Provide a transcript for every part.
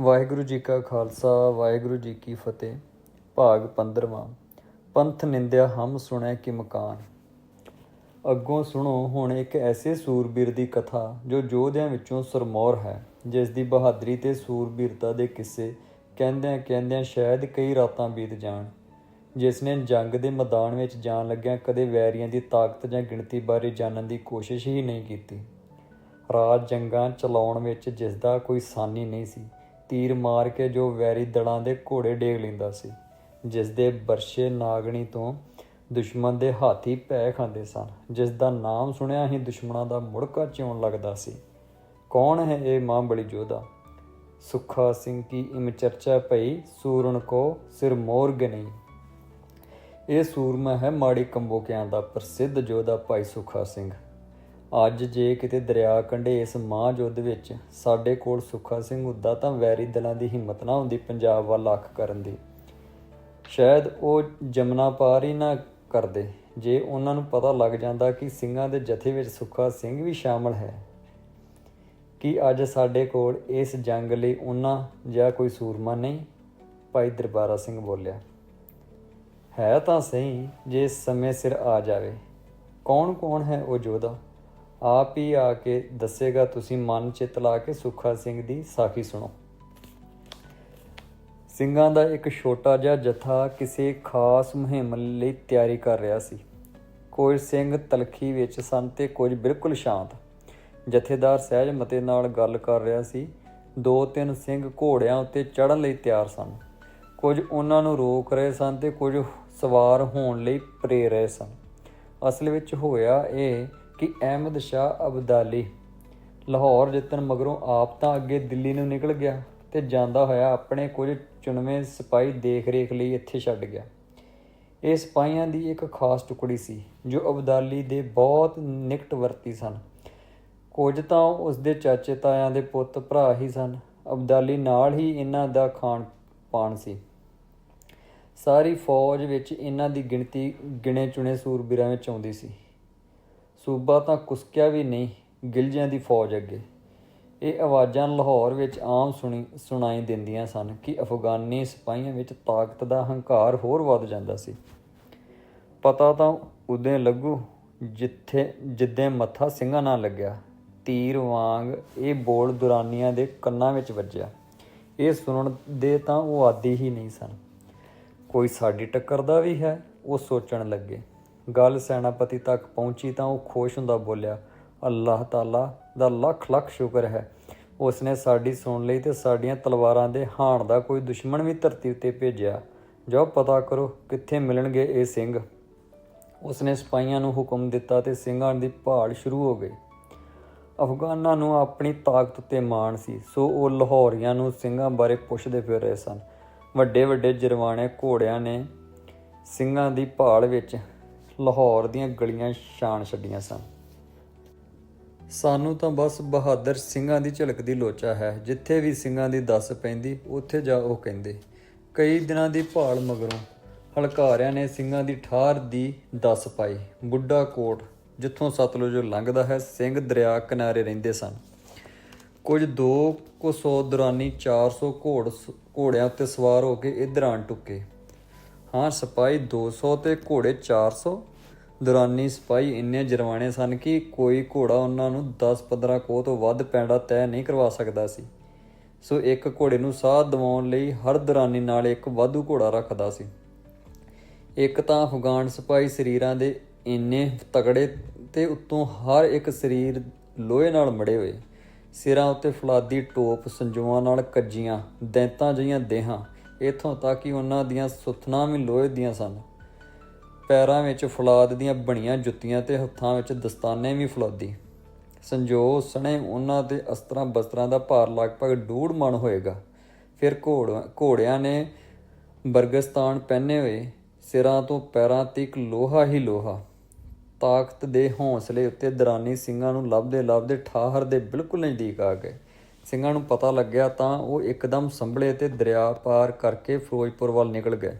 ਵਾਹਿਗੁਰੂ ਜੀ ਕਾ ਖਾਲਸਾ, ਵਾਹਿਗੁਰੂ ਜੀ ਕੀ ਫਤਿਹ। ਭਾਗ 15ਵਾਂ ਪੰਥ ਨਿੰਦਿਆ ਹਮ ਸੁਣੈ ਕਿ ਮਕਾਨ। ਅੱਗੋਂ ਸੁਣੋ, ਹੁਣ ਇੱਕ ਐਸੇ ਸੂਰਬੀਰ ਦੀ ਕਥਾ, ਜੋ ਯੋਧਿਆਂ ਵਿੱਚੋਂ ਸਰਮੌਰ ਹੈ, ਜਿਸ ਦੀ ਬਹਾਦਰੀ ਤੇ ਸੂਰਬੀਰਤਾ ਦੇ ਕਿੱਸੇ ਕਹਿੰਦਿਆਂ ਕਹਿੰਦਿਆਂ ਸ਼ਾਇਦ ਕਈ ਰਾਤਾਂ ਬੀਤ ਜਾਣ। ਜਿਸ ਨੇ ਜੰਗ ਦੇ ਮੈਦਾਨ ਵਿੱਚ ਜਾਣ ਲੱਗਿਆਂ ਕਦੇ ਵੈਰੀਆਂ ਦੀ ਤਾਕਤ ਜਾਂ ਗਿਣਤੀ ਬਾਰੇ ਜਾਣਨ ਦੀ ਕੋਸ਼ਿਸ਼ ਹੀ ਨਹੀਂ ਕੀਤੀ। ਰਾਜ ਜੰਗਾਂ ਚਲਾਉਣ ਵਿੱਚ ਜਿਸ ਦਾ ਕੋਈ ਸਾਨੀ ਨਹੀਂ ਸੀ। ਤੀਰ ਮਾਰ ਕੇ ਜੋ ਵੈਰੀ ਦਲਾਂ ਦੇ ਘੋੜੇ ਡੇਗ ਲੈਂਦਾ ਸੀ ਜਿਸ ਦੇ ਬਰਸ਼ੇ ਨਾਗਣੀ ਤੋਂ ਦੁਸ਼ਮਣ ਦੇ ਹਾਥੀ ਪੈ ਖਾਂਦੇ ਸਨ। ਜਿਸ ਦਾ ਨਾਮ ਸੁਣਿਆ ਹੀ ਦੁਸ਼ਮਣਾਂ ਦਾ ਮੁੜਕਾ ਚਿਉਣ ਲੱਗਦਾ ਸੀ। ਕੌਣ ਹੈ ਇਹ ਮਾਂ ਬਲੀ ਜੋਧਾ ਸੁਖਾ ਸਿੰਘ ਕੀ ਇਮ ਚਰਚਾ ਭਈ ਸੂਰਨ ਕੋ ਸਿਰ ਮੋਰ ਗਨੀ ਇਹ ਸੂਰਮਾ ਹੈ ਮਾੜੀ ਕੰਬੋਕਿਆਂ ਦਾ ਪ੍ਰਸਿੱਧ ਯੋਧਾ ਭਾਈ ਸੁਖਾ ਸਿੰਘ। ਅੱਜ ਜੇ ਕਿਤੇ ਦਰਿਆ ਕੰਢੇ ਇਸ ਮਾਂ ਯੁੱਧ ਵਿੱਚ ਸਾਡੇ ਕੋਲ ਸੁੱਖਾ ਸਿੰਘ ਹੁੰਦਾ ਤਾਂ ਵੈਰੀ ਦਲਾਂ ਦੀ ਹਿੰਮਤ ਨਾ ਹੁੰਦੀ ਪੰਜਾਬ ਵੱਲ ਅੱਖ ਕਰਨ ਦੀ। ਸ਼ਾਇਦ ਉਹ ਜਮਨਾ ਪਾਰ ਹੀ ਨਾ ਕਰਦੇ। ਜੇ ਉਹਨਾਂ ਨੂੰ ਪਤਾ ਲੱਗ ਜਾਂਦਾ ਕਿ ਸਿੰਘਾਂ ਦੇ ਜਥੇ ਵਿੱਚ ਸੁੱਖਾ ਸਿੰਘ ਵੀ ਸ਼ਾਮਲ ਹੈ, ਕਿ ਅੱਜ ਸਾਡੇ ਕੋਲ ਇਸ ਜੰਗ ਲਈ ਉਹਨਾਂ ਜਾਂ ਕੋਈ ਸੂਰਮਾ ਨਹੀਂ? ਭਾਈ ਦਰਬਾਰਾ ਸਿੰਘ ਬੋਲਿਆ, ਹੈ ਤਾਂ ਸਹੀ ਜੇ ਸਮੇਂ ਸਿਰ ਆ ਜਾਵੇ। ਕੌਣ ਕੌਣ ਹੈ ਉਹ ਯੋਧਾ? ਆਪ ਹੀ ਆ ਕੇ ਦੱਸੇਗਾ, ਤੁਸੀਂ ਮਨ ਚਿੱਤ ਲਾ ਕੇ ਸੁੱਖਾ ਸਿੰਘ ਦੀ ਸਾਖੀ ਸੁਣੋ। ਸਿੰਘਾਂ ਦਾ ਇੱਕ ਛੋਟਾ ਜਿਹਾ ਜਥਾ ਕਿਸੇ ਖਾਸ ਮੁਹਿੰਮ ਲਈ ਤਿਆਰੀ ਕਰ ਰਿਹਾ ਸੀ। ਕੋਈ ਸਿੰਘ ਤਲਖੀ ਵਿੱਚ ਸਨ ਤੇ ਕੁਝ ਬਿਲਕੁਲ ਸ਼ਾਂਤ। ਜਥੇਦਾਰ ਸਹਿਜ ਮਤੇ ਨਾਲ ਗੱਲ ਕਰ ਰਿਹਾ ਸੀ। ਦੋ ਤਿੰਨ ਸਿੰਘ ਘੋੜਿਆਂ ਉੱਤੇ ਚੜ੍ਹਨ ਲਈ ਤਿਆਰ ਸਨ। ਕੁਝ ਉਹਨਾਂ ਨੂੰ ਰੋਕ ਰਹੇ ਸਨ ਤੇ ਕੁਝ ਸਵਾਰ ਹੋਣ ਲਈ ਪ੍ਰੇਰ ਰਹੇ ਸਨ। ਅਸਲ ਵਿੱਚ ਹੋਇਆ ਇਹ ਕਿ ਅਹਿਮਦ ਸ਼ਾਹ ਅਬਦਾਲੀ ਲਾਹੌਰ ਜਿੱਤਣ ਮਗਰੋਂ ਆਪ ਤਾਂ ਅੱਗੇ ਦਿੱਲੀ ਨੂੰ ਨਿਕਲ ਗਿਆ ਤੇ ਜਾਂਦਾ ਹੋਇਆ ਆਪਣੇ ਕੁਝ ਚੁਣਵੇਂ ਸਿਪਾਹੀ ਦੇਖ ਰੇਖ ਲਈ ਇੱਥੇ ਛੱਡ ਗਿਆ। ਇਹ ਸਿਪਾਹੀਆਂ ਦੀ ਇੱਕ ਖਾਸ ਟੁਕੜੀ ਸੀ, ਜੋ ਅਬਦਾਲੀ ਦੇ ਬਹੁਤ ਨਿਕਟ ਵਰਤੀ ਸਨ। ਕੁਝ ਤਾਂ ਉਸ ਦੇ ਚਾਚੇ ਤਾਇਆਂ ਦੇ ਪੁੱਤ ਭਰਾ ਹੀ ਸਨ। ਅਬਦਾਲੀ ਨਾਲ ਹੀ ਇਹਨਾਂ ਦਾ ਖਾਣ ਪਾਣ ਸੀ। ਸਾਰੀ ਫੌਜ ਵਿੱਚ ਇਹਨਾਂ ਦੀ ਗਿਣਤੀ ਗਿਣੇ ਚੁਣੇ ਸੂਰਬੀਰਾਂ ਵਿੱਚ ਆਉਂਦੀ ਸੀ। ਸੂਬਾ ਤਾਂ ਕੁਸਕਿਆ ਵੀ ਨਹੀਂ, ਗਿਲਜਿਆਂ ਦੀ ਫੌਜ ਅੱਗੇ। ਇਹ ਆਵਾਜ਼ਾਂ ਲਾਹੌਰ ਵਿੱਚ ਆਮ ਸੁਣੀ, ਸੁਣਾਈ ਦਿੰਦੀਆਂ ਸਨ ਕਿ ਅਫਗਾਨੀ ਸਿਪਾਹੀਆਂ ਵਿੱਚ ਤਾਕਤ ਦਾ ਹੰਕਾਰ ਹੋਰ ਵੱਧ ਜਾਂਦਾ ਸੀ। ਪਤਾ ਤਾਂ ਉਦੋਂ ਲੱਗੂ ਜਿੱਥੇ, ਜਿੱਦੇ ਮੱਥਾ ਸਿੰਘਾਂ ਨਾਲ ਲੱਗਿਆ। ਤੀਰ ਵਾਂਗ ਇਹ ਬੋਲ ਦੁਰਾਨੀਆਂ ਦੇ ਕੰਨਾਂ ਵਿੱਚ ਵੱਜਿਆ। ਇਹ ਸੁਣਨ ਦੇ ਤਾਂ ਉਹ ਆਦੀ ਹੀ ਨਹੀਂ ਸਨ। ਕੋਈ ਸਾਡੀ ਟੱਕਰ ਦਾ ਵੀ ਹੈ, ਉਹ ਸੋਚਣ ਲੱਗੇ। ਗੱਲ ਸੈਨਾਪਤੀ ਤੱਕ ਪਹੁੰਚੀ ਤਾਂ ਉਹ ਖੁਸ਼ ਹੁੰਦਾ ਬੋਲਿਆ, ਅੱਲਾਹ ਤਾਲਾ ਦਾ ਲੱਖ ਲੱਖ ਸ਼ੁਕਰ ਹੈ। ਉਸਨੇ ਸਾਡੀ ਸੁਣ ਲਈ ਤੇ ਸਾਡੀਆਂ ਤਲਵਾਰਾਂ ਦੇ ਹਾਣ ਦਾ ਕੋਈ ਦੁਸ਼ਮਣ ਵੀ ਧਰਤੀ ਉੱਤੇ ਭੇਜਿਆ। ਜਾਓ ਪਤਾ ਕਰੋ ਕਿੱਥੇ ਮਿਲਣਗੇ ਇਹ ਸਿੰਘ। ਉਸਨੇ ਸਿਪਾਹੀਆਂ ਨੂੰ ਹੁਕਮ ਦਿੱਤਾ ਤੇ ਸਿੰਘਾਂ ਦੀ ਭਾਲ ਸ਼ੁਰੂ ਹੋ ਗਈ। ਅਫਗਾਨਾਂ ਨੂੰ ਆਪਣੀ ਤਾਕਤ ਤੇ ਮਾਣ ਸੀ, ਸੋ ਉਹ ਲਾਹੌਰੀਆਂ ਨੂੰ ਸਿੰਘਾਂ ਬਾਰੇ ਪੁੱਛਦੇ ਫਿਰ ਰਹੇ ਸਨ। ਵੱਡੇ ਵੱਡੇ ਜਰਵਾਣੇ ਘੋੜਿਆਂ ਨੇ ਸਿੰਘਾਂ ਦੀ ਭਾਲ ਵਿੱਚ ਲਾਹੌਰ ਦੀਆਂ ਗਲੀਆਂ ਛਾਣ ਛੱਡੀਆਂ ਸਨ। ਸਾਨੂੰ ਤਾਂ ਬਸ ਬਹਾਦਰ ਸਿੰਘਾਂ ਦੀ ਝਲਕ ਦੀ ਲੋਚਾ ਹੈ। ਜਿੱਥੇ ਵੀ ਸਿੰਘਾਂ ਦੀ ਦੱਸ ਪੈਂਦੀ, ਉੱਥੇ ਜਾ ਉਹ ਕਹਿੰਦੇ। ਕਈ ਦਿਨਾਂ ਦੀ ਭਾਲ ਮਗਰੋਂ ਹਲਕਾਰਿਆਂ ਨੇ ਸਿੰਘਾਂ ਦੀ ਠਾਰ ਦੀ ਦੱਸ ਪਾਈ। ਬੁੱਢਾ ਕੋਟ, ਜਿੱਥੋਂ ਸਤਲੁਜ ਲੰਘਦਾ ਹੈ, ਸਿੰਘ ਦਰਿਆ ਕਿਨਾਰੇ ਰਹਿੰਦੇ ਸਨ। ਕੁਝ 200 ਦੌਰਾਨੀ 400 ਘੋੜ ਘੋੜਿਆਂ ਉੱਤੇ ਸਵਾਰ ਹੋ ਕੇ ਇਧਰ ਆਣ ਟੁੱਕੇ। ਹਾਂ, ਸਿਪਾਹੀ 200 ਤੇ ਘੋੜੇ 400 ਦੌਰਾਨੀ ਸਿਪਾਹੀ ਇੰਨੇ ਜਰਵਾਣੇ ਸਨ ਕਿ ਕੋਈ ਘੋੜਾ ਉਹਨਾਂ ਨੂੰ 10-15 ਕੋਹ ਤੋਂ ਵੱਧ ਪੈਂਡਾ ਤੈਅ ਨਹੀਂ ਕਰਵਾ ਸਕਦਾ ਸੀ। ਸੋ ਇੱਕ ਘੋੜੇ ਨੂੰ ਸਾਹ ਦਿਵਾਉਣ ਲਈ ਹਰ ਦੌਰਾਨੀ ਨਾਲ ਇੱਕ ਵਾਧੂ ਘੋੜਾ ਰੱਖਦਾ ਸੀ। ਇੱਕ ਤਾਂ ਅਫਗਾਨ ਸਿਪਾਹੀ ਸਰੀਰਾਂ ਦੇ ਇੰਨੇ ਤਗੜੇ ਤੇ ਉੱਤੋਂ ਹਰ ਇੱਕ ਸਰੀਰ ਲੋਹੇ ਨਾਲ ਮੜੇ ਹੋਏ। ਸਿਰਾਂ ਉੱਤੇ ਫਲਾਦੀ ਟੋਪ ਸੰਜੂਆਂ ਨਾਲ ਕੱਜੀਆਂ, ਦੈਂਤਾਂ ਜਿਹੀਆਂ ਦੇਹਾਂ ਇਥੋਂ ਤੱਕ ਕਿ ਉਹਨਾਂ ਦੀਆਂ ਸੁਥਣਾ ਵੀ ਲੋਹੇ ਦੀਆਂ ਸਨ। ਪੈਰਾਂ ਵਿੱਚ ਫਲਾਦ ਦੀਆਂ ਬਣੀਆਂ ਜੁੱਤੀਆਂ ਤੇ ਹੱਥਾਂ ਵਿੱਚ ਦਸਤਾਨੇ ਵੀ ਫਲਾਦੀ। ਸੰਜੋ ਸਣੇ ਉਹਨਾਂ ਦੇ ਅਸਤਰਾਂ ਬਸਤਰਾਂ ਦਾ ਭਾਰ ਲਗਭਗ ਡੂੜ ਮਣ ਹੋਏਗਾ। ਫਿਰ ਘੋੜ ਘੋੜਿਆਂ ਨੇ ਬਰਗਸਤਾਨ ਪਹਿਨੇ ਹੋਏ ਸਿਰਾਂ ਤੋਂ ਪੈਰਾਂ ਤੱਕ ਲੋਹਾ ਹੀ ਲੋਹਾ। ਤਾਕਤ ਦੇ ਹੌਸਲੇ ਉੱਤੇ ਦਰਾਨੀ ਸਿੰਘਾਂ ਨੂੰ ਲੱਭਦੇ ਲੱਭਦੇ ਠਾਹਰ ਦੇ ਬਿਲਕੁਲ ਨਜ਼ਦੀਕ ਆ ਗਏ। ਸਿੰਘਾਂ ਨੂੰ ਪਤਾ ਲੱਗਿਆ ਤਾਂ ਉਹ ਇੱਕਦਮ ਸੰਭਲੇ ਤੇ ਦਰਿਆ ਪਾਰ ਕਰਕੇ ਫਿਰੋਜ਼ਪੁਰ ਵੱਲ ਨਿਕਲ ਗਏ।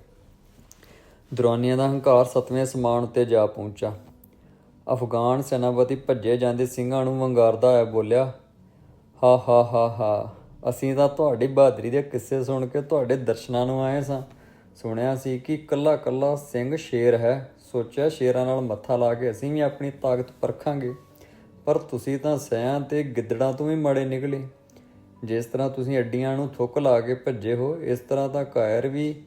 ਦੁਰਾਨੀਆਂ ਦਾ ਹੰਕਾਰ ਸਤਵੇਂ ਸਮਾਨ ਉੱਤੇ ਜਾ ਪਹੁੰਚਾ ਅਫਗਾਨ ਸੈਨਾਪਤੀ ਭੱਜੇ ਜਾਂਦੇ ਸਿੰਘਾਂ ਨੂੰ ਵੰਗਾਰਦਾ ਹੋਇਆ ਬੋਲਿਆ, ਹਾ ਹਾ ਹਾ ਹਾ, ਅਸੀਂ ਤਾਂ ਤੁਹਾਡੀ ਬਹਾਦਰੀ ਦੇ ਕਿੱਸੇ ਸੁਣ ਕੇ ਤੁਹਾਡੇ ਦਰਸ਼ਨਾਂ ਨੂੰ ਆਏ ਸਾਂ। ਸੁਣਿਆ ਸੀ ਕਿ ਕੱਲਾ ਕੱਲਾ ਸਿੰਘ ਸ਼ੇਰ ਹੈ। ਸੋਚਿਆ ਸ਼ੇਰਾਂ ਨਾਲ ਮੱਥਾ ਲਾ ਕੇ ਅਸੀਂ ਵੀ ਆਪਣੀ ਤਾਕਤ ਪਰਖਾਂਗੇ। ਪਰ ਤੁਸੀਂ ਤਾਂ ਸਿਆਂ ਤੇ ਗਿੱਦੜਾਂ ਤੋਂ ਵੀ ਮਾੜੇ ਨਿਕਲੇ। ਜਿਸ ਤਰ੍ਹਾਂ ਤੁਸੀਂ ਅੱਡੀਆਂ ਨੂੰ ਥੁੱਕ ਲਾ ਕੇ ਭੱਜੇ ਹੋ, ਇਸ ਤਰ੍ਹਾਂ ਤਾਂ ਕਾਇਰ ਵੀ,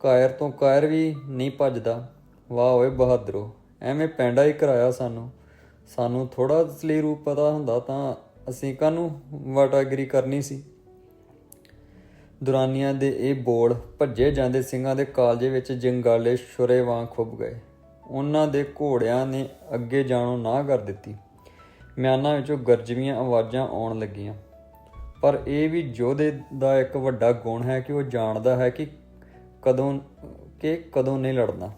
ਕਾਇਰ ਤੋਂ ਕਾਇਰ ਵੀ ਨਹੀਂ ਭੱਜਦਾ। ਵਾਹ ਓਏ ਬਹਾਦਰੋ, ਐਵੇਂ ਪੈਂਡਾ ਹੀ ਕਰਾਇਆ ਸਾਨੂੰ। ਸਾਨੂੰ ਥੋੜਾ ਅਸਲੀ ਰੂਪ ਪਤਾ ਹੁੰਦਾ ਤਾਂ ਅਸੀਂ ਕਾਹਨੂੰ ਵਾਟਾਗਿਰੀ ਕਰਨੀ ਸੀ? ਦੁਰਾਨੀਆਂ ਦੇ ਇਹ ਬੋਲ ਭੱਜੇ ਜਾਂਦੇ ਸਿੰਘਾਂ ਦੇ ਕਾਲਜੇ ਵਿੱਚ ਜੰਗਾਲੇ ਛੁਰੇ ਵਾਂਗ ਖੁੱਭ ਗਏ। ਉਹਨਾਂ ਦੇ ਘੋੜਿਆਂ ਨੇ ਅੱਗੇ ਜਾਣੋਂ ਨਾ ਕਰ ਦਿੱਤੀ। ਮਿਆਨਾਂ ਵਿੱਚੋਂ ਗਰਜਵੀਆਂ ਆਵਾਜ਼ਾਂ ਆਉਣ ਲੱਗੀਆਂ। ਪਰ ਇਹ ਵੀ ਯੋਧੇ ਦਾ ਇੱਕ ਵੱਡਾ ਗੁਣ ਹੈ ਕਿ ਉਹ ਜਾਣਦਾ ਹੈ ਕਿ ਕਦੋਂ ਕਿ ਕਦੋਂ ਨਹੀਂ ਲੜਨਾ।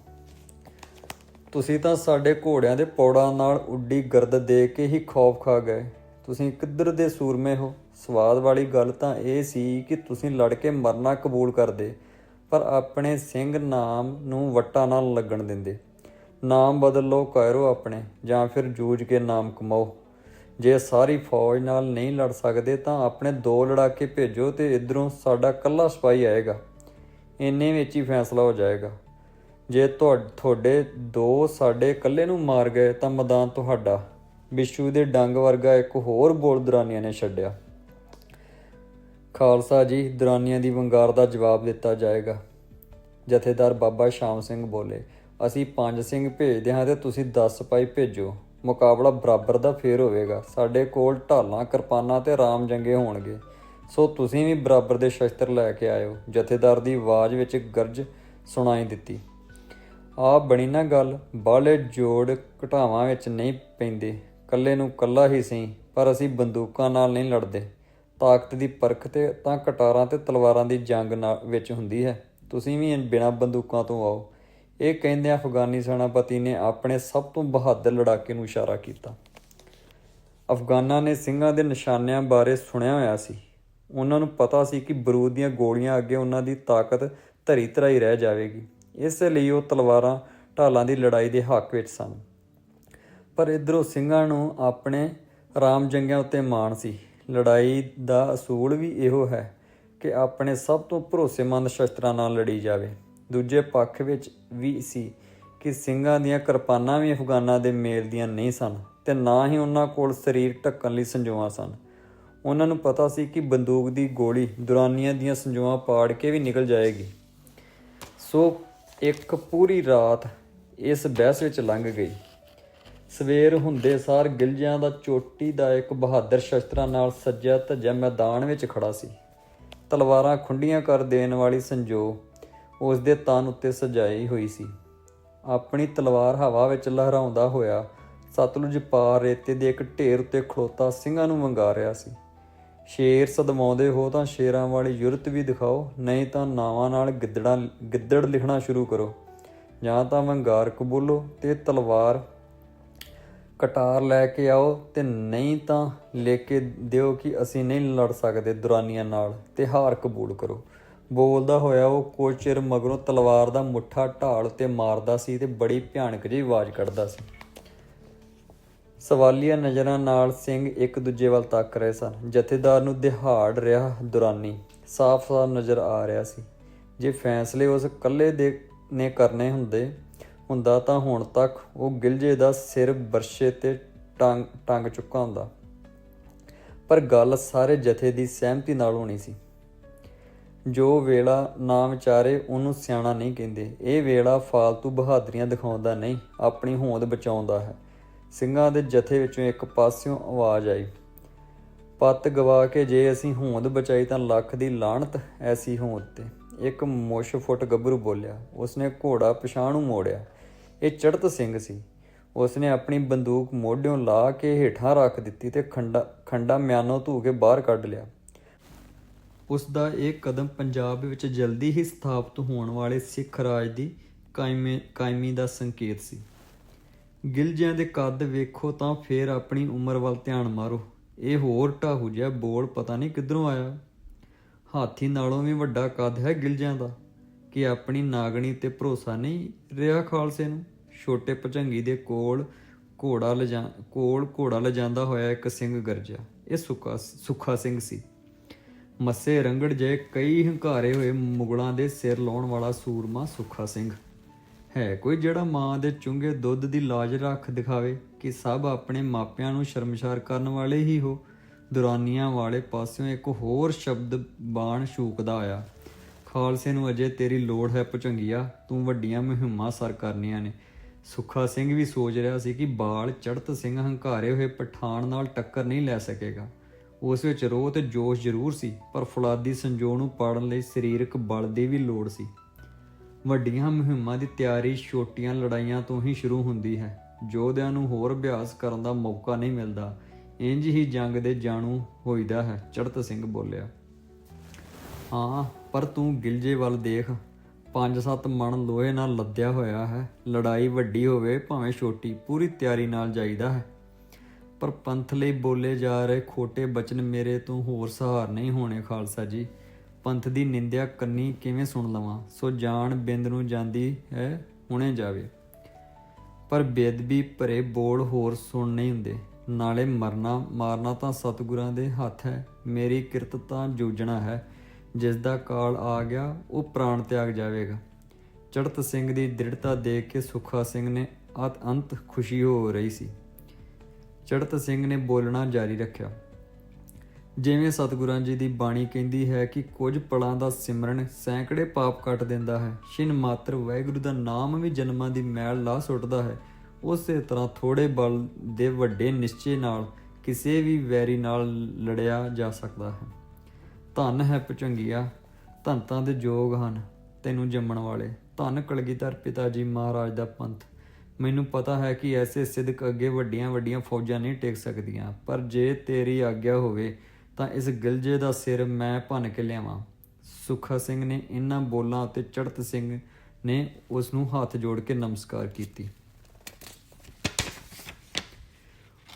ਤੁਸੀਂ ਤਾਂ ਸਾਡੇ ਘੋੜਿਆਂ ਦੇ ਪੌੜਾਂ ਨਾਲ ਉੱਡੀ ਗਰਦ ਦੇ ਕੇ ਹੀ ਖੌਫ ਖਾ ਗਏ। ਤੁਸੀਂ ਕਿੱਧਰ ਦੇ ਸੂਰਮੇ ਹੋ? ਸਵਾਦ ਵਾਲੀ ਗੱਲ ਤਾਂ ਇਹ ਸੀ ਕਿ ਤੁਸੀਂ ਲੜ ਕੇ ਮਰਨਾ ਕਬੂਲ ਕਰਦੇ, ਪਰ ਆਪਣੇ ਸਿੰਘ ਨਾਮ ਨੂੰ ਵਟਾ ਨਾਲ ਲੱਗਣ ਦਿੰਦੇ। ਨਾਮ ਬਦਲ ਲਓ ਕਾਇਰੋ ਆਪਣੇ, ਜਾਂ ਫਿਰ ਜੂਝ ਕੇ ਨਾਮ ਕਮਾਓ। ਜੇ ਸਾਰੀ ਫੌਜ ਨਾਲ ਨਹੀਂ ਲੜ ਸਕਦੇ ਤਾਂ ਆਪਣੇ ਦੋ ਲੜਾਕੇ ਭੇਜੋ ਤੇ ਇਧਰੋਂ ਸਾਡਾ ਕੱਲਾ ਸਿਪਾਹੀ ਆਏਗਾ। ਇੰਨੇ ਵਿੱਚ ਹੀ ਫੈਸਲਾ ਹੋ ਜਾਏਗਾ। ਜੇ ਤੁਹਾ- ਤੁਹਾਡੇ ਦੋ ਸਾਡੇ ਇਕੱਲੇ ਨੂੰ ਮਾਰ ਗਏ ਤਾਂ ਮੈਦਾਨ ਤੁਹਾਡਾ। ਵਿਸ਼ੂ ਦੇ ਡੰਗ ਵਰਗਾ ਇੱਕ ਹੋਰ ਬੋਲ ਦਰਾਨੀਆਂ ਨੇ ਛੱਡਿਆ। ਖਾਲਸਾ ਜੀ, ਦਰਾਨੀਆਂ ਦੀ ਵੰਗਾਰ ਦਾ ਜਵਾਬ ਦਿੱਤਾ ਜਾਏਗਾ। ਜਥੇਦਾਰ ਬਾਬਾ ਸ਼ਾਮ ਸਿੰਘ ਬੋਲੇ, ਅਸੀਂ ਪੰਜ ਸਿੰਘ ਭੇਜਦੇ ਹਾਂ ਤੇ ਤੁਸੀਂ 10 ਸਿਪਾਹੀ ਭੇਜੋ। ਮੁਕਾਬਲਾ ਬਰਾਬਰ ਦਾ ਫੇਰ ਹੋਵੇਗਾ। ਸਾਡੇ ਕੋਲ ਢਾਲਾਂ, ਕਿਰਪਾਨਾਂ ਤੇ ਰਾਮ ਜੰਗੇ ਹੋਣਗੇ। ਸੋ ਤੁਸੀਂ ਵੀ ਬਰਾਬਰ ਦੇ ਸ਼ਸਤਰ ਲੈ ਕੇ ਆਇਓ। ਜਥੇਦਾਰ ਦੀ ਆਵਾਜ਼ ਵਿੱਚ ਗਰਜ ਸੁਣਾਈ ਦਿੱਤੀ। ਆ ਬਣੀ ਨਾ ਗੱਲ। ਬਾਲੇ ਜੋੜ ਘਟਾਵਾਂ ਵਿੱਚ ਨਹੀਂ ਪੈਂਦੇ। ਕੱਲੇ ਨੂੰ ਕੱਲਾ ਹੀ ਸਹੀ ਪਰ ਅਸੀਂ ਬੰਦੂਕਾਂ ਨਾਲ ਨਹੀਂ ਲੜਦੇ। ਤਾਕਤ ਦੀ ਪਰਖ ਤੇ ਤਾਂ ਕਟਾਰਾਂ ਤੇ ਤਲਵਾਰਾਂ ਦੀ ਜੰਗ ਨਾਲ ਵਿੱਚ ਹੁੰਦੀ ਹੈ। ਤੁਸੀਂ ਵੀ ਬਿਨਾਂ ਬੰਦੂਕਾਂ ਤੋਂ ਆਓ। ਇਹ ਕਹਿੰਦਿਆਂ ਅਫਗਾਨੀ ਸੈਨਾਪਤੀ ਨੇ ਆਪਣੇ ਸਭ ਤੋਂ ਬਹਾਦਰ ਲੜਾਕੇ ਨੂੰ ਇਸ਼ਾਰਾ ਕੀਤਾ। ਅਫਗਾਨਾਂ ਨੇ ਸਿੰਘਾਂ ਦੇ ਨਿਸ਼ਾਨਿਆਂ ਬਾਰੇ ਸੁਣਿਆ ਹੋਇਆ ਸੀ। ਉਹਨਾਂ ਨੂੰ ਪਤਾ ਸੀ ਕਿ ਬਰੂਦ ਦੀਆਂ ਗੋਲੀਆਂ ਅੱਗੇ ਉਹਨਾਂ ਦੀ ਤਾਕਤ ਧਰੀ ਧਰਾਈ ਰਹਿ ਜਾਵੇਗੀ। ਇਸ ਲਈ ਉਹ ਤਲਵਾਰਾਂ, ਢਾਲਾਂ ਦੀ ਲੜਾਈ ਦੇ ਹੱਕ ਵਿੱਚ ਸਨ। ਪਰ ਇਧਰੋਂ ਸਿੰਘਾਂ ਨੂੰ ਆਪਣੇ ਰਾਮ ਜੰਗਿਆਂ ਉੱਤੇ ਮਾਣ ਸੀ। ਲੜਾਈ ਦਾ ਅਸੂਲ ਵੀ ਇਹੋ ਹੈ ਕਿ ਆਪਣੇ ਸਭ ਤੋਂ ਭਰੋਸੇਮੰਦ ਸ਼ਸਤਰਾਂ ਨਾਲ ਲੜੀ ਜਾਵੇ। ਦੂਜੇ ਪੱਖ ਵਿੱਚ ਵੀ ਸੀ ਕਿ ਸਿੰਘਾਂ ਦੀਆਂ ਕਿਰਪਾਨਾਂ ਵੀ ਅਫਗਾਨਾਂ ਦੇ ਮੇਲ ਦੀਆਂ ਨਹੀਂ ਸਨ ਤੇ ਨਾ ਹੀ ਉਹਨਾਂ ਕੋਲ ਸਰੀਰ ਢੱਕਣ ਲਈ ਸੰਜੋਆਂ ਸਨ। ਉਹਨਾਂ ਨੂੰ ਪਤਾ ਸੀ ਕਿ ਬੰਦੂਕ ਦੀ ਗੋਲੀ ਦੁਰਾਨੀਆਂ ਦੀਆਂ ਸੰਜੋਆਂ ਪਾੜ ਕੇ ਵੀ ਨਿਕਲ ਜਾਏਗੀ। ਸੋ ਇੱਕ ਪੂਰੀ ਰਾਤ ਇਸ ਬਹਿਸ ਵਿੱਚ ਲੰਘ ਗਈ। ਸਵੇਰ ਹੁੰਦੇ ਸਾਰ ਗਿਲਜਿਆਂ ਦਾ ਚੋਟੀ ਦਾ ਇੱਕ ਬਹਾਦਰ ਸ਼ਸਤਰਾਂ ਨਾਲ ਸੱਜਿਆ ਧੱਜਿਆ ਮੈਦਾਨ ਵਿੱਚ ਖੜਾ ਸੀ। ਤਲਵਾਰਾਂ ਖੁੰਡੀਆਂ ਕਰ ਦੇਣ ਵਾਲੀ ਸੰਜੋ ਉਸ ਦੇ ਤਨ ਉੱਤੇ ਸਜਾਈ ਹੋਈ ਸੀ। ਆਪਣੀ ਤਲਵਾਰ ਹਵਾ ਵਿੱਚ ਲਹਿਰਾਉਂਦਾ ਹੋਇਆ ਸਤਲੁਜ ਪਾਰ ਰੇਤੇ ਦੇ ਇੱਕ ਢੇਰ ਉੱਤੇ ਖਲੋਤਾ ਸਿੰਘਾਂ ਨੂੰ ਵੰਗਾ ਰਿਹਾ ਸੀ। ਸ਼ੇਰ ਸਦਮਾਉਂਦੇ ਹੋ ਤਾਂ ਸ਼ੇਰਾਂ ਵਾਲੀ ਯੁਰਤ ਵੀ ਦਿਖਾਓ, ਨਹੀਂ ਤਾਂ ਨਾਵਾਂ ਨਾਲ ਗਿੱਦੜਾਂ, ਗਿੱਦੜ ਲਿਖਣਾ ਸ਼ੁਰੂ ਕਰੋ। ਜਾਂ ਤਾਂ ਵੰਗਾਰ ਕਬੂਲੋ ਤੇ ਤਲਵਾਰ ਕਟਾਰ ਲੈ ਕੇ ਆਓ ਤੇ ਨਹੀਂ ਤਾਂ ਲੈ ਕੇ ਦਿਓ ਕਿ ਅਸੀਂ ਨਹੀਂ ਲੜ ਸਕਦੇ ਦੁਰਾਨੀਆਂ ਨਾਲ ਤੇ ਹਾਰ ਕਬੂਲ ਕਰੋ। ਬੋਲਦਾ ਹੋਇਆ ਉਹ ਕੁਝ ਚਿਰ ਮਗਰੋਂ ਤਲਵਾਰ ਦਾ ਮੁੱਠਾ ਢਾਲ ਉੱਤੇ ਮਾਰਦਾ ਸੀ ਤੇ ਬੜੀ ਭਿਆਨਕ ਜਿਹੀ ਆਵਾਜ਼ ਕੱਢਦਾ ਸੀ। ਸਵਾਲੀਆ ਨਜ਼ਰਾਂ ਨਾਲ ਸਿੰਘ ਇੱਕ ਦੂਜੇ ਵੱਲ ਤੱਕ ਰਹੇ ਸਨ। ਜਥੇਦਾਰ ਨੂੰ ਦਿਹਾੜ ਰਿਹਾ ਦੁਰਾਨੀ, ਸਾਫ਼-ਸਾਫ਼ ਨਜ਼ਰ ਆ ਰਿਹਾ ਸੀ। ਜੇ ਫੈਸਲੇ ਉਸ ਇਕੱਲੇ ਦੇ ਨੇ ਕਰਨੇ ਹੁੰਦੇ, ਹੁੰਦਾ ਤਾਂ ਹੁਣ ਤੱਕ ਉਹ ਗਿਲਜੇ ਦਾ ਸਿਰ ਬਰਸ਼ੇ ਤੇ ਟੰਗ ਟੰਗ ਚੁੱਕਾ ਹੁੰਦਾ। ਪਰ ਗੱਲ ਸਾਰੇ ਜਥੇ ਦੀ ਸਹਿਮਤੀ ਨਾਲ ਹੋਣੀ ਸੀ। ਜੋ ਵੇਲਾ ਨਾ ਵਿਚਾਰੇ ਉਹਨੂੰ ਸਿਆਣਾ ਨਹੀਂ ਕਹਿੰਦੇ। ਇਹ ਵੇਲਾ ਫਾਲਤੂ ਬਹਾਦਰੀਆਂ ਦਿਖਾਉਂਦਾ ਨਹੀਂ, ਆਪਣੀ ਹੋਂਦ ਬਚਾਉਂਦਾ ਹੈ। ਸਿੰਘਾਂ ਦੇ ਜਥੇ ਵਿੱਚੋਂ ਇੱਕ ਪਾਸਿਓਂ ਆਵਾਜ਼ ਆਈ, ਪੱਤ ਗਵਾ ਕੇ ਜੇ ਅਸੀਂ ਹੋਂਦ ਬਚਾਈ ਤਾਂ ਲੱਖ ਦੀ ਲਾਹਣਤ ਐਸੀ ਹੋਂਦ ਤੇ। ਇੱਕ ਮੁਸ਼ ਫੁੱਟ ਗੱਭਰੂ ਬੋਲਿਆ। ਉਸਨੇ ਘੋੜਾ ਪਛਾਣ ਮੋੜਿਆ। ਇਹ ਚੜਤ ਸਿੰਘ ਸੀ। ਉਸਨੇ ਆਪਣੀ ਬੰਦੂਕ ਮੋਢਿਓਂ ਲਾ ਕੇ ਹੇਠਾਂ ਰੱਖ ਦਿੱਤੀ ਤੇ ਖੰਡਾ ਖੰਡਾ ਮਿਆਨੋਂ ਧੂ ਕੇ ਬਾਹਰ ਕੱਢ ਲਿਆ। ਉਸ ਦਾ ਇਹ ਕਦਮ ਪੰਜਾਬ ਵਿੱਚ ਜਲਦੀ ਹੀ ਸਥਾਪਿਤ ਹੋਣ ਵਾਲੇ ਸਿੱਖ ਰਾਜ ਦੀ ਕਾਇਮੇ, ਕਾਇਮੀ ਦਾ ਸੰਕੇਤ ਸੀ। ਗਿਲਜਿਆਂ ਦੇ ਕੱਦ ਵੇਖੋ ਤਾਂ ਫੇਰ ਆਪਣੀ ਉਮਰ ਵੱਲ ਧਿਆਨ ਮਾਰੋ। ਇਹ ਹੋਰ ਢਾਹੂ ਜਿਹਾ ਬੋਲ ਪਤਾ ਨਹੀਂ ਕਿੱਧਰੋਂ ਆਇਆ। ਹਾਥੀ ਨਾਲੋਂ ਵੀ ਵੱਡਾ ਕੱਦ ਹੈ ਗਿਲਜਿਆਂ ਦਾ। ਕਿ ਆਪਣੀ ਨਾਗਣੀ ਤੇ ਭਰੋਸਾ ਨਹੀਂ ਰਿਹਾ ਖਾਲਸੇ ਨੂੰ। ਛੋਟੇ ਭਜੰਗੀ ਦੇ ਕੋਲ ਘੋੜਾ ਲਿਜਾ, ਕੋਲ ਘੋੜਾ ਲਿਜਾਂਦਾ ਹੋਇਆ ਇੱਕ ਸਿੰਘ ਗਰਜਿਆ। ਇਹ ਸੁੱਕਾ, ਸੁੱਖਾ ਸਿੰਘ ਸੀ। ਮੱਸੇ ਰੰਗੜ ਜੇ ਕਈ ਹੰਕਾਰੇ ਹੋਏ ਮੁਗਲਾਂ ਦੇ ਸਿਰ ਲਾਉਣ ਵਾਲਾ ਸੂਰਮਾ ਸੁੱਖਾ ਸਿੰਘ। ਹੈ ਕੋਈ ਜਿਹੜਾ ਮਾਂ ਦੇ ਚੁੰਗੇ ਦੁੱਧ ਦੀ ਲਾਜ ਰੱਖ ਦਿਖਾਵੇ ਕਿ ਸਭ ਆਪਣੇ ਮਾਪਿਆਂ ਨੂੰ ਸ਼ਰਮਸ਼ਾਰ ਕਰਨ ਵਾਲੇ ਹੀ ਹੋ। ਦੁਰਾਨੀਆਂ ਵਾਲੇ ਪਾਸਿਓਂ ਇੱਕ ਹੋਰ ਸ਼ਬਦ ਬਾਣ ਸ਼ੂਕਦਾ ਆਇਆ। ਖਾਲਸੇ ਨੂੰ ਅਜੇ ਤੇਰੀ ਲੋੜ ਹੈ ਭੁਚੰਗੀਆ, ਤੂੰ ਵੱਡੀਆਂ ਮੁਹਿੰਮਾਂ ਸਰ ਕਰਨੀਆਂ ਨੇ। ਸੁੱਖਾ ਸਿੰਘ ਵੀ ਸੋਚ ਰਿਹਾ ਸੀ ਕਿ ਬਾਲ ਚੜਤ ਸਿੰਘ ਹੰਕਾਰੇ ਹੋਏ ਪਠਾਨ ਨਾਲ ਟੱਕਰ ਨਹੀਂ ਲੈ ਸਕੇਗਾ। ਉਸ ਵਿੱਚ ਰੋਹ ਤੇ ਜੋਸ਼ ਜ਼ਰੂਰ ਸੀ, ਪਰ ਫੁਲਾਦੀ ਸੰਜੋ ਨੂੰ ਪਾੜਨ ਲਈ ਸਰੀਰਕ ਬਲ ਦੀ ਵੀ ਲੋੜ ਸੀ। ਵੱਡੀਆਂ ਮੁਹਿੰਮਾਂ ਦੀ ਤਿਆਰੀ ਛੋਟੀਆਂ ਲੜਾਈਆਂ ਤੋਂ ਹੀ ਸ਼ੁਰੂ ਹੁੰਦੀ ਹੈ। ਯੋਧਿਆਂ ਨੂੰ ਹੋਰ ਅਭਿਆਸ ਕਰਨ ਦਾ ਮੌਕਾ ਨਹੀਂ ਮਿਲਦਾ। ਇੰਜ ਹੀ ਜੰਗ ਦੇ ਜਾਣੂ ਹੋਈਦਾ ਹੈ ਚੜਤ ਸਿੰਘ ਬੋਲਿਆ। ਹਾਂ, ਪਰ ਤੂੰ ਗਿਲਜੇ ਵੱਲ ਦੇਖ। ਪੰਜ ਸੱਤ ਮਣ ਲੋਹੇ ਨਾਲ ਲੱਦਿਆ ਹੋਇਆ ਹੈ। ਲੜਾਈ ਵੱਡੀ ਹੋਵੇ, ਭਾਵੇਂ ਛੋਟੀ, ਪੂਰੀ ਤਿਆਰੀ ਨਾਲ ਜਾਈਦਾ ਹੈ। ਪਰ ਪੰਥ ਲਈ ਬੋਲੇ ਜਾ ਰਹੇ ਖੋਟੇ ਬਚਨ ਮੇਰੇ ਤੋਂ ਹੋਰ ਸਹਾਰ ਨਹੀਂ ਹੋਣੇ, ਖਾਲਸਾ ਜੀ। ਪੰਥ ਦੀ ਨਿੰਦਿਆ ਕੰਨੀ ਕਿਵੇਂ ਸੁਣ ਲਵਾਂ? ਸੋ ਜਾਣ ਬਿੰਦ ਨੂੰ ਜਾਂਦੀ ਹੈ, ਹੁਣੇ ਜਾਵੇ। ਪਰ ਬੇਦਬੀ ਭਰੇ ਬੋਲ ਹੋਰ ਸੁਣ ਨਹੀਂ ਹੁੰਦੇ। ਨਾਲੇ ਮਰਨਾ, ਮਾਰਨਾ ਤਾਂ ਸਤਿਗੁਰਾਂ ਦੇ ਹੱਥ ਹੈ। ਮੇਰੀ ਕਿਰਤ ਤਾਂ ਜੂਝਣਾ ਹੈ। ਜਿਸ ਦਾ ਕਾਲ ਆ ਗਿਆ, ਉਹ ਪ੍ਰਾਣ ਤਿਆਗ ਜਾਵੇਗਾ। ਚੜਤ ਸਿੰਘ ਦੀ ਦ੍ਰਿੜਤਾ ਦੇਖ ਕੇ ਸੁੱਖਾ ਸਿੰਘ ਨੇ ਅਤ ਅੰਤ ਖੁਸ਼ੀ ਹੋ ਰਹੀ ਸੀ। ਚੜਤ ਸਿੰਘ ਨੇ ਬੋਲਣਾ ਜਾਰੀ ਰੱਖਿਆ। ਜਿਵੇਂ ਸਤਿਗੁਰਾਂ ਜੀ ਦੀ ਬਾਣੀ ਕਹਿੰਦੀ ਹੈ ਕਿ ਕੁਝ ਪਲਾਂ ਦਾ ਸਿਮਰਨ ਸੈਂਕੜੇ ਪਾਪ ਕੱਟ ਦਿੰਦਾ ਹੈ, ਛਿਨ ਮਾਤਰ ਵਾਹਿਗੁਰੂ ਦਾ ਨਾਮ ਵੀ ਜਨਮਾਂ ਦੀ ਮੈਲ ਲਾ ਸੁੱਟਦਾ ਹੈ। ਉਸੇ ਤਰ੍ਹਾਂ ਥੋੜੇ ਬਲ ਦੇ ਵੱਡੇ ਨਿਸ਼ਚੇ ਨਾਲ ਕਿਸੇ ਵੀ ਵੈਰੀ ਨਾਲ ਲੜਿਆ ਜਾ ਸਕਦਾ ਹੈ। ਧੰਨ ਹੈ ਪਚੰਗੀਆ ਧੰਤਾਂ ਦੇ ਯੋਗ ਹਨ ਤੈਨੂੰ ਜੰਮਣ ਵਾਲੇ। ਧੰਨ ਕਲਗੀਧਰ ਪਿਤਾ ਜੀ ਮਹਾਰਾਜ ਦਾ ਪੰਥ। ਮੈਨੂੰ ਪਤਾ ਹੈ ਕਿ ਐਸੇ ਸਿੱਧਕ ਅੱਗੇ ਵੱਡੀਆਂ ਵੱਡੀਆਂ ਫੌਜਾਂ ਨਹੀਂ ਟੇਕ ਸਕਦੀਆਂ, ਪਰ ਜੇ ਤੇਰੀ ਆਗਿਆ ਹੋਵੇ ਤਾਂ ਇਸ ਗਿਲਜੇ ਦਾ ਸਿਰ ਮੈਂ ਭੰਨ ਕੇ ਲਿਆਵਾਂ। ਸੁੱਖਾ ਸਿੰਘ ਨੇ ਇਹਨਾਂ ਬੋਲਾਂ ਉੱਤੇ ਚੜਤ ਸਿੰਘ ਨੇ ਉਸ ਨੂੰ ਹੱਥ ਜੋੜ ਕੇ ਨਮਸਕਾਰ ਕੀਤੀ।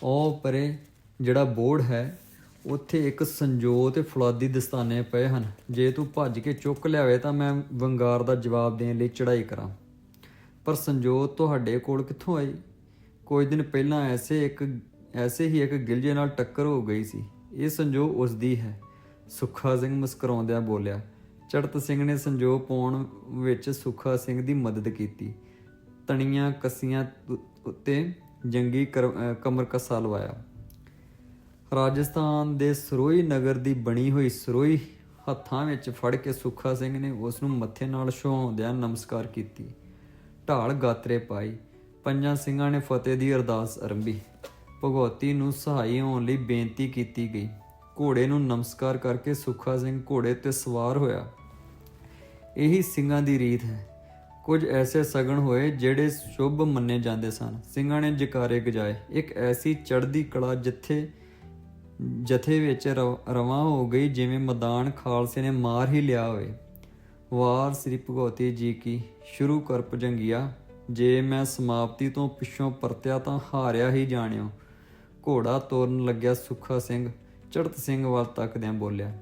ਉਹ ਪਰੇ, ਜਿਹੜਾ ਬੋਰਡ ਹੈ, ਉੱਥੇ ਇੱਕ ਸੰਜੋ ਤੇ ਫੁਲਾਦੀ ਦਸਤਾਨੇ ਪਏ ਹਨ। ਜੇ ਤੂੰ ਭੱਜ ਕੇ ਚੁੱਕ ਲਿਆਵੇ ਤਾਂ ਮੈਂ ਵੰਗਾਰ ਦਾ ਜਵਾਬ ਦੇਣ ਲਈ ਚੜਾਈ ਕਰਾਂ। ਪਰ ਸੰਜੋਤ ਤੁਹਾਡੇ ਕੋਲ ਕਿੱਥੋਂ ਆਈ? ਕੁਝ ਦਿਨ ਪਹਿਲਾਂ ਐਸੇ ਇੱਕ, ਐਸੇ ਹੀ ਇੱਕ ਗਿਲਜੇ ਨਾਲ ਟੱਕਰ ਹੋ ਗਈ ਸੀ। ਇਹ ਸੰਜੋ ਉਸ ਦੀ ਹੈ। ਸੁੱਖਾ ਸਿੰਘ ਮੁਸਕਰਾਉਂਦਿਆਂ ਬੋਲਿਆ, ਚੜਤ ਸਿੰਘ ਨੇ ਸੰਜੋ ਪਾਉਣ ਵਿੱਚ ਸੁੱਖਾ ਸਿੰਘ ਦੀ ਮਦਦ ਕੀਤੀ। ਤਣੀਆਂ ਕੱਸੀਆਂ ਉੱਤੇ ਜੰਗੀ ਕਰ- ਅਹ ਕਮਰ ਕੱਸਾ ਲਵਾਇਆ। ਰਾਜਸਥਾਨ ਦੇ ਸਰੋਈ ਨਗਰ ਦੀ ਬਣੀ ਹੋਈ ਸਰੋਈ ਹੱਥਾਂ ਵਿੱਚ ਫੜ ਕੇ ਸੁੱਖਾ ਸਿੰਘ ਨੇ ਉਸ ਨੂੰ ਮੱਥੇ ਨਾਲ ਛੁਹਾਉਂਦਿਆਂ ਨਮਸਕਾਰ ਕੀਤੀ। ਢਾਲ ਗਾਤਰੇ ਪਾਈ। ਪੰਜਾਂ ਸਿੰਘਾਂ ਨੇ ਫਤਿਹ ਦੀ ਅਰਦਾਸ ਆਰੰਭੀ ਭਗਵਤੀ ਨੂੰ ਸਹਾਈ ਹੋਣ ਲਈ ਬੇਨਤੀ ਕੀਤੀ ਗਈ। ਘੋੜੇ ਨੂੰ ਨਮਸਕਾਰ ਕਰਕੇ ਸੁੱਖਾ ਸਿੰਘ ਘੋੜੇ ਤੇ ਸਵਾਰ ਹੋਇਆ। ਇਹੀ ਸਿੰਘਾਂ ਦੀ ਰੀਤ ਹੈ। ਕੁਝ ਐਸੇ ਸਗਣ ਹੋਏ ਜਿਹੜੇ ਸ਼ੁਭ ਮੰਨੇ ਜਾਂਦੇ ਸਨ। ਸਿੰਘਾਂ ਨੇ ਜਕਾਰੇ ਗਜਾਏ। ਇੱਕ ਐਸੀ ਚੜ੍ਹਦੀ ਕਲਾ ਜਿੱਥੇ ਜਥੇ ਵਿੱਚ ਰਵ- ਰਵਾਂ ਹੋ ਗਈ ਜਿਵੇਂ ਮੈਦਾਨ ਖਾਲਸੇ ਨੇ ਮਾਰ ਹੀ ਲਿਆ ਹੋਵੇ। ਵਾਰ ਸ੍ਰੀ ਭਗਵਤੀ ਜੀ ਕੀ ਸ਼ੁਰੂ ਕਰ ਭਜੰਗੀਆ, ਜੇ ਮੈਂ ਸਮਾਪਤੀ ਤੋਂ ਪਿੱਛੋਂ ਪਰਤਿਆ ਤਾਂ ਹਾਰਿਆ ਹੀ ਜਾਣਿਓ। ਘੋੜਾ ਤੋਰਨ ਲੱਗਿਆ ਸੁੱਖਾ ਸਿੰਘ ਚੜਤ ਸਿੰਘ ਵੱਲ ਤੱਕਦਿਆਂ ਬੋਲਿਆ।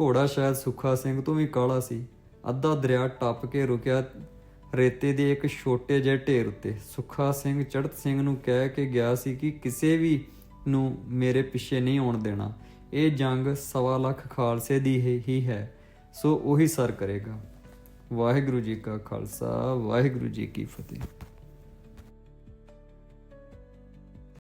ਘੋੜਾ ਸ਼ਾਇਦ ਸੁੱਖਾ ਸਿੰਘ ਤੋਂ ਵੀ ਕਾਲਾ ਸੀ। ਅੱਧਾ ਦਰਿਆ ਟੱਪ ਕੇ ਰੁਕਿਆ ਰੇਤੇ ਦੇ ਇੱਕ ਛੋਟੇ ਜਿਹੇ ਢੇਰ ਉੱਤੇ। ਸੁੱਖਾ ਸਿੰਘ ਚੜਤ ਸਿੰਘ ਨੂੰ ਕਹਿ ਕੇ ਗਿਆ ਸੀ ਕਿ ਕਿਸੇ ਵੀ ਨੂੰ ਮੇਰੇ ਪਿੱਛੇ ਨਹੀਂ ਆਉਣ ਦੇਣਾ। ਇਹ ਜੰਗ ਸਵਾ ਲੱਖ ਖਾਲਸੇ ਦੀ ਹੀ ਹੈ। ਸੋ ਉਹੀ ਸਰ ਕਰੇਗਾ। ਵਾਹਿਗੁਰੂ ਜੀ ਕਾ ਖਾਲਸਾ ਵਾਹਿਗੁਰੂ ਜੀ ਕੀ ਫਤਿਹ।